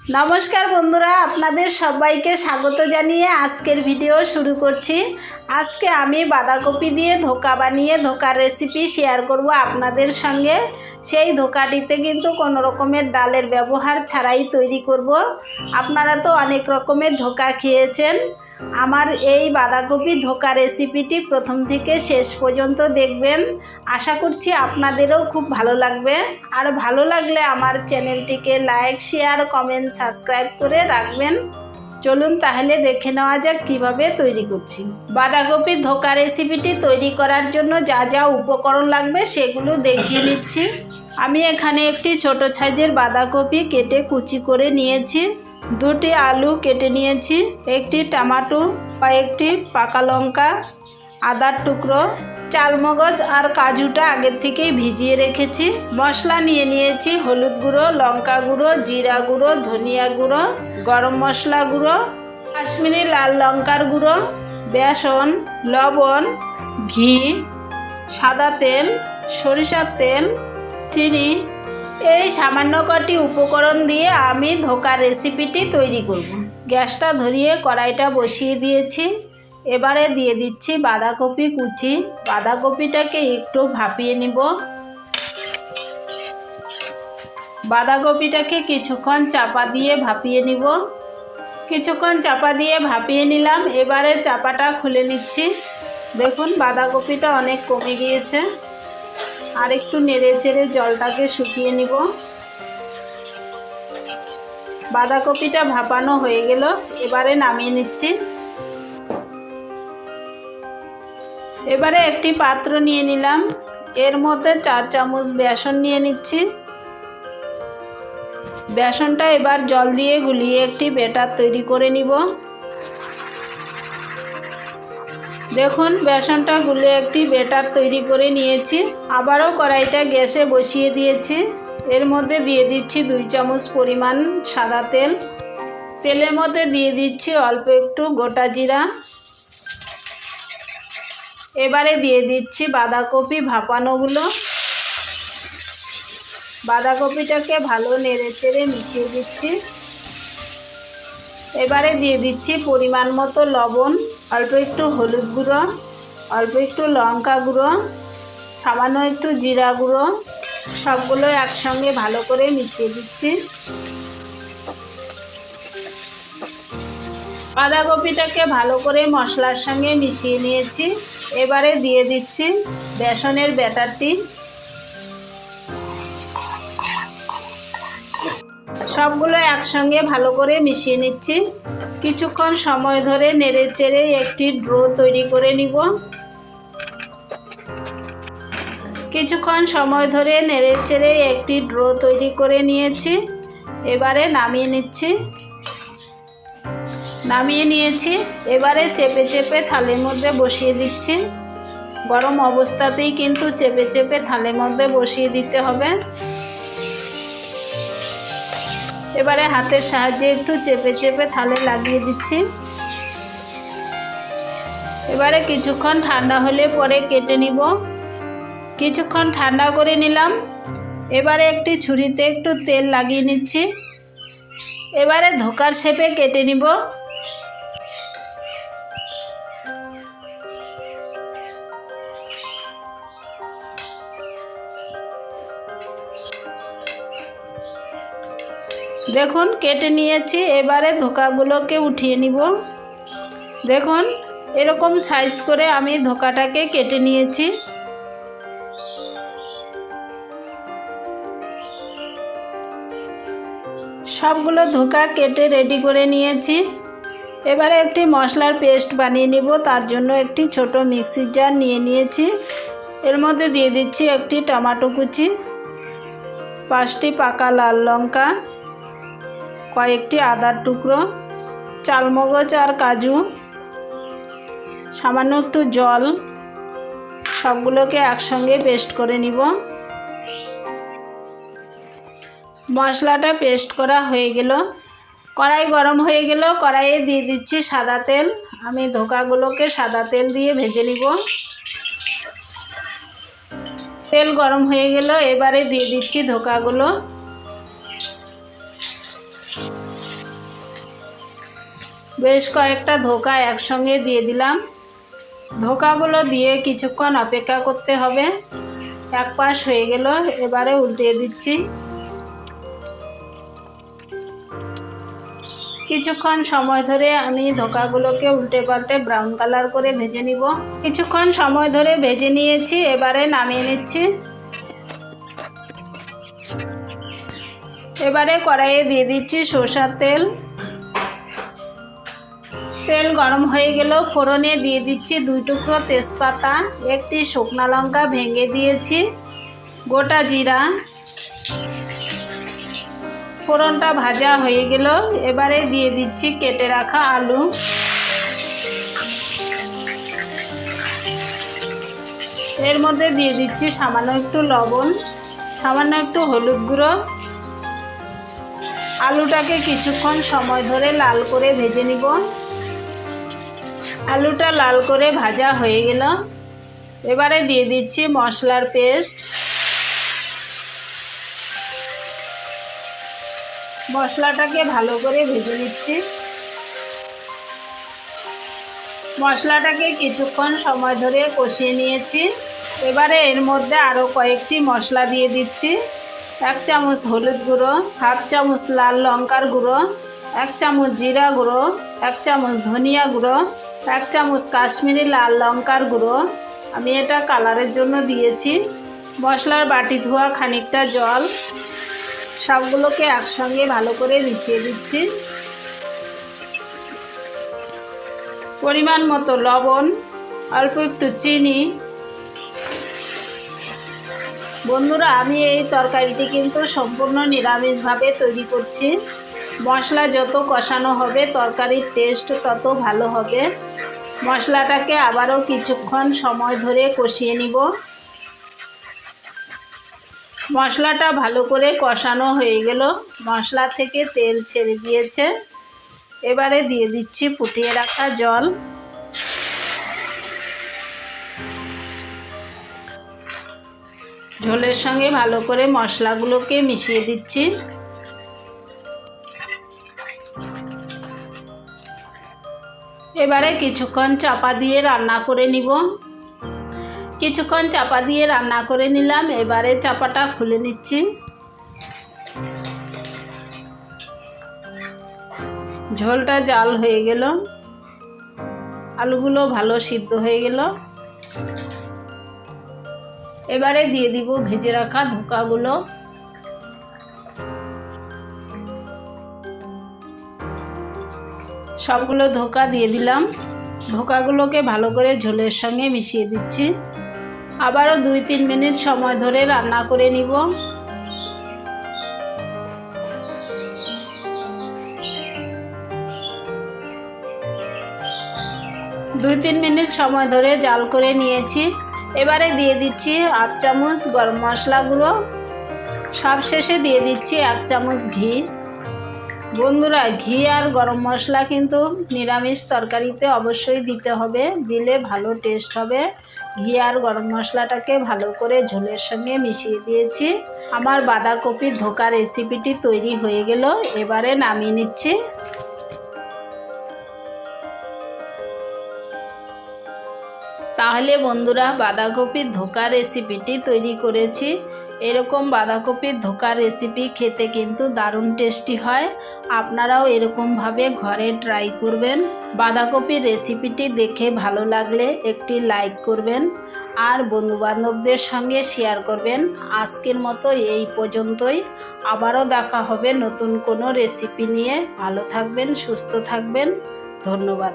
নমস্কার বন্ধুরা, আপনাদের সবাইকে স্বাগত জানিয়ে আজকের ভিডিও শুরু করছি। আজকে আমি বাঁধাকপি দিয়ে ধোকা বানিয়ে, ধোকার রেসিপি শেয়ার করব আপনাদের সঙ্গে। সেই ধোকাটিতে কিন্তু কোনো রকমের ডালের ব্যবহার ছাড়াই তৈরি করব। আপনারা তো অনেক রকমের ধোকা খেয়েছেন। আমার এই বাঁধাকপি ধোকা রেসিপিটি প্রথম থেকে শেষ পর্যন্ত দেখবেন। আশা করছি আপনাদেরও খুব ভালো লাগবে। আর ভালো লাগলে আমার চ্যানেলটিকে লাইক, শেয়ার, কমেন্ট, সাবস্ক্রাইব করে রাখবেন। চলুন তাহলে দেখে নেওয়া যাক কীভাবে তৈরি করছি। বাঁধাকপির ধোকা রেসিপিটি তৈরি করার জন্য যা যা উপকরণ লাগবে সেগুলো দেখিয়ে নিচ্ছি। আমি এখানে একটি ছোট সাইজের বাঁধাকপি কেটে কুচি করে নিয়েছি। দুটি আলু কেটে নিয়েছি, একটি টমাটো কয়েকটি পাকা লঙ্কা, আদার টুকরো, চালমগজ আর কাজুটা আগের থেকেই ভিজিয়ে রেখেছি। মশলা নিয়ে নিয়েছি হলুদ গুঁড়ো, লঙ্কা গুঁড়ো, জিরা গুঁড়ো, ধনিয়া গুঁড়ো, গরম মশলা গুঁড়ো, কাশ্মীরি লাল লঙ্কার গুঁড়ো, বেসন, লবণ, ঘি, সাদা তেল, সরিষার তেল, চিনি এই সামান্য কটি উপকরণ দিয়ে আমি ধোকার রেসিপিটি তৈরি করব। গ্যাসটা ধরিয়ে কড়াইটা বসিয়ে দিয়েছি। এবারে দিয়ে দিচ্ছি বাঁধাকপি কুচি। বাঁধাকপিটাকে একটু ভাপিয়ে নিব। বাঁধাকপিটাকে কিছুক্ষণ চাপা দিয়ে ভাপিয়ে নিব। কিছুক্ষণ চাপা দিয়ে ভাপিয়ে নিলাম। এবারে চাপাটা খুলে নিচ্ছি। দেখুন, বাঁধাকপিটা অনেক কমে গিয়েছে। আর একটু নেড়ে চেড়ে জলটাকে শুকিয়ে নিব। বাঁধাকপিটা ভাপানো হয়ে গেল, এবারে নামিয়ে নিচ্ছি। এবারে একটি পাত্র নিয়ে নিলাম, এর মধ্যে চার চামচ বেসন নিয়ে নিচ্ছি। বেসনটা এবার জল দিয়ে গুলিয়ে একটি বেটার তৈরি করে নিব। দেখুন, বেসনটা গুলে একটি বেটার তৈরি করে নিয়েছি। আবারও কড়াইটা গ্যাসে বসিয়ে দিয়েছি। এর মধ্যে দিয়ে দিচ্ছি দুই চামচ পরিমাণ সাদা তেল। তেলের মধ্যে দিয়ে দিচ্ছি অল্প একটু গোটা জিরা। এবারে দিয়ে দিচ্ছি বাঁধাকপি ভাপানোগুলো। বাঁধাকপিটাকে ভালো নেড়ে চেড়ে মিশিয়ে দিচ্ছি। এবারে দিয়ে দিচ্ছি পরিমাণ মতো লবণ। অল্প একটু হলুদ গুঁড়ো, অল্প একটু লঙ্কা গুঁড়ো, সামান্য একটু জিরা গুঁড়ো, সবগুলো একসঙ্গে ভালো করে মিশিয়ে দিচ্ছি। বাঁধাকপিটাকে ভালো করে মশলার সঙ্গে মিশিয়ে নিয়েছি। এবারে দিয়ে দিচ্ছি বেসনের ব্যাটারটি। সবগুলো একসঙ্গে ভালো করে মিশিয়ে নিচ্ছি। কিছুক্ষণ সময় ধরে নেড়ে চেড়ে একটি ড্রো তৈরি করে নিব। কিছুক্ষণ সময় ধরে নেড়ে চেড়ে একটি ড্রো তৈরি করে নিয়েছি। এবারে নামিয়ে নিচ্ছি। নামিয়ে নিয়েছি। এবারে চেপে চেপে থালের মধ্যে বসিয়ে দিচ্ছি। গরম অবস্থাতেই কিন্তু চেপে চেপে থালের মধ্যে বসিয়ে দিতে হবে। এবারে হাতের সাহায্যে একটু চেপে চেপে থালে লাগিয়ে দিচ্ছি। এবারে কিছুক্ষণ ঠান্ডা হলে পরে কেটে নিব। কিছুক্ষণ ঠান্ডা করে নিলাম। এবারে একটি ছুরিতে একটু তেল লাগিয়ে নিচ্ছি। এবারে ধোকার শেপে কেটে নিব। দেখুন, কেটে নিয়েছি, এবারে ধোকাগুলোকে উঠিয়ে নিব। দেখুন, এরকম সাইজ করে আমি ধোকাটাকে কেটে নিয়েছি। সবগুলো ধোকা কেটে রেডি করে নিয়েছি। এবারে একটি মশলার পেস্ট বানিয়ে নিব, তার জন্য একটি ছোট মিক্সির জার নিয়ে নিয়েছি। এর মধ্যে দিয়ে দিচ্ছি একটি টমাটো কুচি, পাঁচটি পাকা লাল লঙ্কা। কয়েকটি আদার টুকরো, চালমগজ আর কাজু, সামান্য একটু জল, সবগুলোকে একসঙ্গে পেস্ট করে নিব। মশলাটা পেস্ট করা হয়ে গেল। কড়াই গরম হয়ে গেল, কড়াইয়ে দিয়ে দিচ্ছি সাদা তেল। আমি ধোকাগুলোকে সাদা তেল দিয়ে ভেজে নিব। তেল গরম হয়ে গেল, এবারে দিয়ে দিচ্ছি ধোকাগুলো। বেশ কয়েকটা ধোকা একসঙ্গে দিয়ে দিলাম। ধোকাগুলো দিয়ে কিছুক্ষণ অপেক্ষা করতে হবে। এক পাশ হয়ে গেল, এবারে উল্টিয়ে দিচ্ছি। কিছুক্ষণ সময় ধরে আমি ধোকাগুলোকে উল্টে পাল্টে ব্রাউন কালার করে ভেজে নিব। কিছুক্ষণ সময় ধরে ভেজে নিয়েছি, এবারে নামিয়ে নিচ্ছি। এবারে কড়াইয়ে দিয়ে দিচ্ছি সর্ষার তেল। তেল গরম হয়ে গেল ফোড়নে দিয়ে দিচ্ছি দুই টুকরো তেজপাতা, একটি শুকনো লঙ্কা ভেঙে দিয়েছি, গোটা জিরা। ফোড়নটা ভাজা হয়ে গেল এবারে দিয়ে দিচ্ছি কেটে রাখা আলু। এর মধ্যে দিয়ে দিচ্ছি সামান্য একটু লবণ, সামান্য একটু হলুদ গুঁড়ো। আলুটাকে কিছুক্ষণ সময় ধরে লাল করে ভেজে নিব। আলুটা লাল করে ভাজা হয়ে গেল। এবারে দিয়ে দিচ্ছি মশলার পেস্ট। মশলাটাকে ভালো করে ভেজে নিচ্ছি। মশলাটাকে কিছুক্ষণ সময় ধরে কষিয়ে নিয়েছি। এবারে এর মধ্যে আরও কয়েকটি মশলা দিয়ে দিচ্ছি। এক চামচ হলুদ গুঁড়ো, হাফ চামচ লাল লঙ্কার গুঁড়ো, এক চামচ জিরা গুঁড়ো, এক চামচ ধনিয়া গুঁড়ো এক চামচ কাশ্মীরি লাল লঙ্কার গুঁড়ো। আমি এটা কালারের জন্য দিয়েছি। মশলার বাটি ধোয়া খানিকটা জল। সবগুলোকে একসঙ্গে ভালো করে মিশিয়ে দিচ্ছি। পরিমাণ মতো লবণ, অল্প একটু চিনি। বন্ধুরা, আমি এই তরকারিটি কিন্তু সম্পূর্ণ নিরামিষভাবে তৈরি করছি। মশলা যত কষানো হবে, তরকারির টেস্ট তত ভালো হবে। মশলাটাকে আবারও কিছুক্ষণ সময় ধরে কষিয়ে নিব। মশলাটা ভালো করে কষানো হয়ে গেল। মশলা থেকে তেল ছেড়ে দিয়েছে। এবারে দিয়ে দিচ্ছি ফুটিয়ে রাখা জল। ঝোলের সঙ্গে ভালো করে মশলাগুলোকে মিশিয়ে দিচ্ছি। এবারে কিছুক্ষণ চাপা দিয়ে রান্না করে নিব। কিছুক্ষণ চাপা দিয়ে রান্না করে নিলাম, এবারে চাপাটা খুলে নিচ্ছি। ঝোলটা জাল হয়ে গেল। আলুগুলো ভালো সিদ্ধ হয়ে গেল। এবারে দিয়ে দিব ভেজে রাখা ধোকাগুলো। সবগুলো ধোকা দিয়ে দিলাম। ধোকাগুলোকে ভালো করে ঝোলের সঙ্গে মিশিয়ে দিচ্ছি। আবারও দুই তিন মিনিট সময় ধরে রান্না করে নিব। দুই তিন মিনিট সময় ধরে জাল করে নিয়েছি। এবারে দিয়ে দিচ্ছি হাফ চামচ গরম মশলা গুঁড়ো সব শেষে দিয়ে দিচ্ছি এক চামচ ঘি। বন্ধুরা, ঘি আর গরম মশলা কিন্তু নিরামিষ তরকারিতে অবশ্যই দিতে হবে। দিলে ভালো টেস্ট হবে। ঘি আর গরম মশলাটাকে ভালো করে ঝোলের সঙ্গে মিশিয়ে দিয়েছি। আমার বাঁধাকপির ধোকা রেসিপিটি তৈরি হয়ে গেল। এবারে নামিয়ে নিচ্ছি। তাহলে বন্ধুরা, বাঁধাকপির ধোকা রেসিপিটি তৈরি করেছি। এরকম বাঁধাকপির ধোকার রেসিপি খেতে কিন্তু দারুণ টেস্টি হয়। আপনারাও এরকমভাবে ঘরে ট্রাই করবেন। বাঁধাকপির রেসিপিটি দেখে ভালো লাগলে একটি লাইক করবেন আর বন্ধুবান্ধবদের সঙ্গে শেয়ার করবেন। আজকের মতো এই পর্যন্তই। আবারও দেখা হবে নতুন কোনো রেসিপি নিয়ে। ভালো থাকবেন, সুস্থ থাকবেন। ধন্যবাদ।